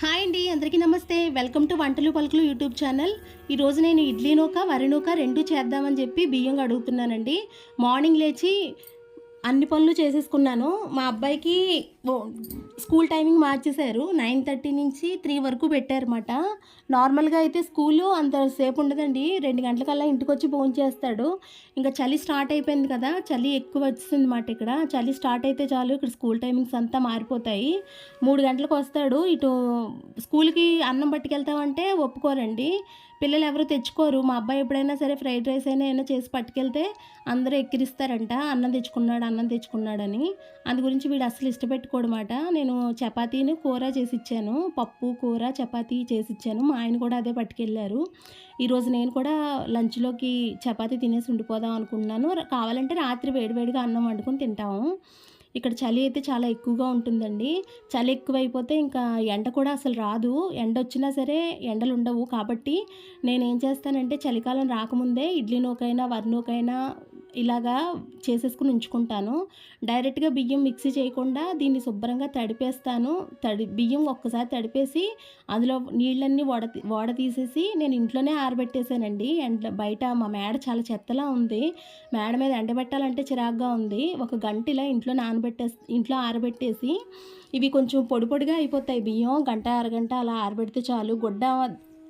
Hi అండి అందరికీ నమస్తే. వెల్కమ్ టు వంటలు పలుకులు యూట్యూబ్ ఛానల్. ఈరోజు నేను ఇడ్లీ నూక వరి నూక రెండు చేద్దామని చెప్పి బియ్యం అడుగుతున్నానండి మార్నింగ్ లేచి అన్ని పనులు చేసేసుకున్నాను. మా అబ్బాయికి స్కూల్ టైమింగ్ మార్చేశారు. నైన్ థర్టీ నుంచి త్రీ వరకు పెట్టారన్నమాట. నార్మల్గా అయితే స్కూలు అంతసేపు ఉండదండి. రెండు గంటలకల్లా ఇంటికి వచ్చి ఫోన్ చేస్తాడు. ఇంకా చలి స్టార్ట్ అయిపోయింది కదా చలి ఎక్కువ వచ్చింది అన్నమాట ఇక్కడ. చలి స్టార్ట్ అయితే చాలు ఇక్కడ స్కూల్ టైమింగ్స్ అంతా మారిపోతాయి. మూడు గంటలకు వస్తాడు. ఇటు స్కూల్కి అన్నం పట్టుకెళ్తామంటే ఒప్పుకోరండి. పిల్లలు ఎవరు తెచ్చుకోరు. మా అబ్బాయి ఎప్పుడైనా సరే ఫ్రైడ్ రైస్ అయినా అయినా చేసి పట్టుకెళ్తే అందరూ ఎక్కిరిస్తారంట. అన్నం తెచ్చుకున్నాడు అన్నం తెచ్చుకున్నాడని. అందు గురించి వీడు అసలు ఇష్టపెట్టుకోడమాట నేను చపాతీని కూర చేసి ఇచ్చాను పప్పు కూర చపాతీ చేసి ఇచ్చాను మా ఆయన కూడా అదే పట్టుకెళ్ళారు. ఈరోజు నేను కూడా లంచ్లోకి చపాతీ తినేసి ఉండిపోదాం అనుకుంటున్నాను. కావాలంటే రాత్రి వేడివేడిగా అన్నం వండుకొని తింటాము. ఇక్కడ చలి అయితే చాలా ఎక్కువగా ఉంటుందండి. చలి ఎక్కువైపోతే ఇంకా ఎండ కూడా అసలు రాదు. ఎండ వచ్చినా సరే ఎండలు ఉండవు కాబట్టి నేను ఏం చేస్తానంటే చలికాలం రాకముందే ఇడ్లీ నూకైనా వర్నూకైనా ఇలాగా చేసేసుకుని ఉంచుకుంటాను. డైరెక్ట్గా బియ్యం మిక్సీ చేయకుండా దీన్ని శుభ్రంగా తడిపేస్తాను. తడి బియ్యం ఒక్కసారి తడిపేసి అందులో నీళ్ళన్నీ వడ వడ తీసేసి నేను ఇంట్లోనే ఆరబెట్టేశానండి అండ్ బయట మా మేడ చాలా చెత్తలా ఉంది. మేడ మీద ఎండబెట్టాలంటే చిరాగ్గా ఉంది. ఒక గంట ఇలా ఇంట్లో నానబెట్టే ఇంట్లో ఆరబెట్టేసి ఇవి కొంచెం పొడి పొడిగా అయిపోతాయి. బియ్యం గంట అరగంట అలా ఆరబెడితే చాలు. గుడ్డ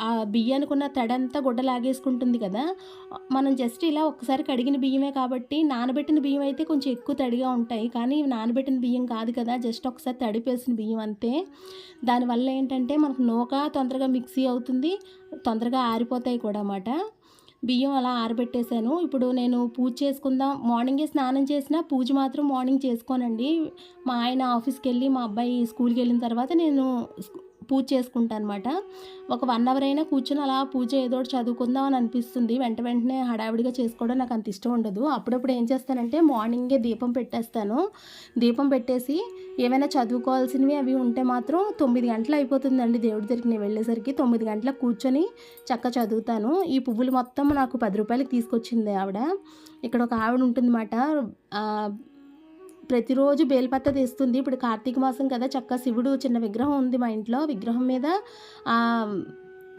ఆ బియ్యానికి ఉన్న తడంతా గుడ్డ లాగేసుకుంటుంది కదా. మనం జస్ట్ ఇలా ఒక్కసారి కడిగిన బియ్యమే కాబట్టి నానబెట్టిన బియ్యం అయితే కొంచెం ఎక్కువ తడిగా ఉంటాయి. కానీ నానబెట్టిన బియ్యం కాదు కదా జస్ట్ ఒకసారి తడిపేసిన బియ్యం అంతే. దానివల్ల ఏంటంటే మనకు నూక తొందరగా మిక్సీ అవుతుంది తొందరగా ఆరిపోతాయి కూడా అన్నమాట. బియ్యం అలా ఆరబెట్టేశాను. ఇప్పుడు నేను పూజ చేసుకుందాం. మార్నింగే స్నానం చేసినా పూజ మాత్రం మార్నింగ్ చేసుకోనండి. మా ఆయన ఆఫీస్కి వెళ్ళి మా అబ్బాయి స్కూల్కి వెళ్ళిన తర్వాత నేను పూజ చేసుకుంటా అనమాట ఒక వన్ అవర్ అయినా కూర్చొని అలా పూజ ఏదో ఒకటి చదువుకుందాం అని అనిపిస్తుంది. వెంట వెంటనే హడావిడిగా చేసుకోవడం నాకు అంత ఇష్టం ఉండదు. అప్పుడప్పుడు ఏం చేస్తానంటే మార్నింగే దీపం పెట్టేస్తాను. దీపం పెట్టేసి ఏమైనా చదువుకోవాల్సినవి అవి ఉంటే మాత్రం తొమ్మిది గంటలు అయిపోతుందండి దేవుడి దగ్గరికి నేను వెళ్ళేసరికి. తొమ్మిది గంటలకు కూర్చొని చక్క చదువుతాను. ఈ పువ్వులు మొత్తం నాకు పది రూపాయలకి తీసుకొచ్చింది ఆవిడ. ఇక్కడ ఒక ఆవిడ ఉంటుందన్నమాట. ప్రతిరోజు బేల్పత్త తెస్తుంది. ఇప్పుడు కార్తీక మాసం కదా చక్క శివుడు చిన్న విగ్రహం ఉంది మా ఇంట్లో. విగ్రహం మీద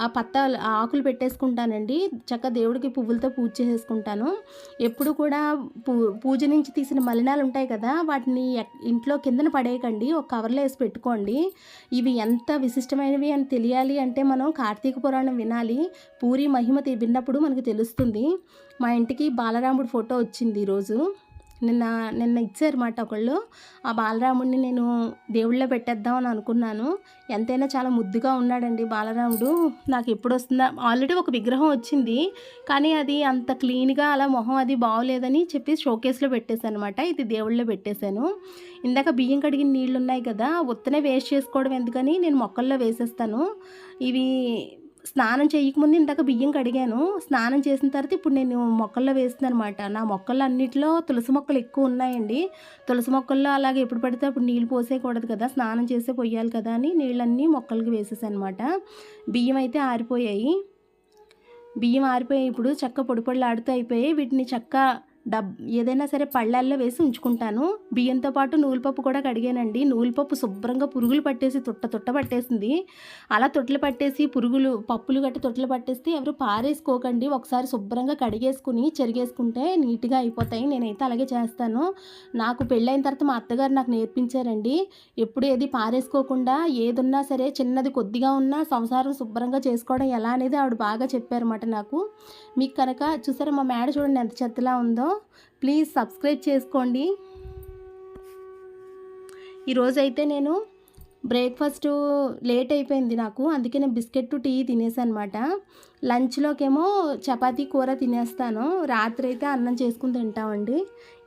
ఆ పత్త ఆకులు పెట్టేసుకుంటానండి. చక్క దేవుడికి పువ్వులతో పూజ చేసేసుకుంటాను ఎప్పుడు కూడా పూ పూజ నుంచి తీసిన మలినాలు ఉంటాయి కదా వాటిని ఎక్- ఇంట్లో కిందన పడేయకండి. ఒక కవర్లో వేసి పెట్టుకోండి. ఇవి ఎంత విశిష్టమైనవి అని తెలియాలి అంటే మనం కార్తీక పురాణం వినాలి. పూరి మహిమ విన్నప్పుడు మనకు తెలుస్తుంది. మా ఇంటికి బాలరాముడు ఫోటో వచ్చింది ఈరోజు. నిన్న నిన్న ఇచ్చారన్నమాట ఒకళ్ళు. ఆ బాలరాముడిని నేను దేవుళ్ళో పెట్టేద్దాం అని అనుకున్నాను. ఎంతైనా చాలా ముద్దుగా ఉన్నాడండి బాలరాముడు. నాకు ఎప్పుడు వస్తుందా? ఆల్రెడీ ఒక విగ్రహం వచ్చింది. కానీ అది అంత క్లీన్గా అలా మొహం అది బాగోలేదని చెప్పి షోకేస్లో పెట్టేశాను అనమాట ఇది దేవుళ్ళో పెట్టేశాను. ఇందాక బియ్యం కడిగిన నీళ్ళు ఉన్నాయి కదా ఉత్తనే వేస్ట్ చేసుకోవడం ఎందుకని నేను మొక్కల్లో వేసేస్తాను. ఇవి స్నానం చేయకముందు ఇందాక బియ్యం కడిగాను. స్నానం చేసిన తర్వాత ఇప్పుడు నేను మొక్కల్లో వేస్తున్నాను అనమాట నా మొక్కలు అన్నిటిలో తులసి మొక్కలు ఎక్కువ ఉన్నాయండి. తులసి మొక్కల్లో అలాగే ఎప్పుడు పడితే అప్పుడు నీళ్ళు పోసేయకూడదు కదా. స్నానం చేసే పొయ్యాలి కదా అని నీళ్ళన్నీ మొక్కలకి వేసేసాను అనమాట బియ్యం అయితే ఆరిపోయాయి. బియ్యం ఆరిపోయాయి. ఇప్పుడు చక్క పొడి పొడిలు ఆడుతూ అయిపోయాయి. వీటిని చక్క డబ్ ఏదైనా సరే పళ్ళల్లో వేసి ఉంచుకుంటాను. బియ్యంతో పాటు నూలుపప్పు కూడా కడిగానండి. నూలుపప్పు శుభ్రంగా పురుగులు పట్టేసి తుట్ట తుట్ట పట్టేసింది. అలా తొట్లు పట్టేసి పురుగులు పప్పులు గట్టి తొట్లు పట్టేస్తే ఎవరు పారేసుకోకండి. ఒకసారి శుభ్రంగా కడిగేసుకుని చెరిగేసుకుంటే నీట్గా అయిపోతాయి. నేనైతే అలాగే చేస్తాను. నాకు పెళ్ళైన తర్వాత మా అత్తగారు నాకు నేర్పించారండి. ఎప్పుడు ఏది పారేసుకోకుండా ఏదున్నా సరే చిన్నది కొద్దిగా ఉన్నా సంసారం శుభ్రంగా చేసుకోవడం ఎలా అనేది ఆవిడ బాగా చెప్పారన్నమాట నాకు. మీకు కనుక చూసారా మా మేడ చూడండి ఎంత చెత్తలా ఉందో. ప్లీజ్ సబ్స్క్రైబ్ చేసుకోండి. ఈరోజైతే నేను బ్రేక్ఫాస్ట్ లేట్ అయిపోయింది నాకు అందుకే నేను బిస్కెట్ టీ తినేసాను అనమాట లంచ్లోకేమో చపాతీ కూర తినేస్తాను రాత్రి అయితే అన్నం చేసుకుని తింటామండి.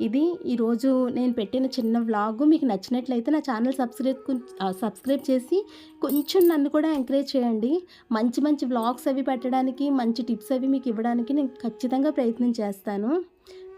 ఇది ఈరోజు నేను పెట్టిన చిన్న వ్లాగ్ మీకు నచ్చినట్లయితే నా ఛానల్ సబ్స్క్రైబ్ సబ్స్క్రైబ్ చేసి కొంచెం నన్ను కూడా ఎంకరేజ్ చేయండి. మంచి మంచి వ్లాగ్స్ అవి పెట్టడానికి మంచి టిప్స్ అవి మీకు ఇవ్వడానికి నేను ఖచ్చితంగా ప్రయత్నం చేస్తాను.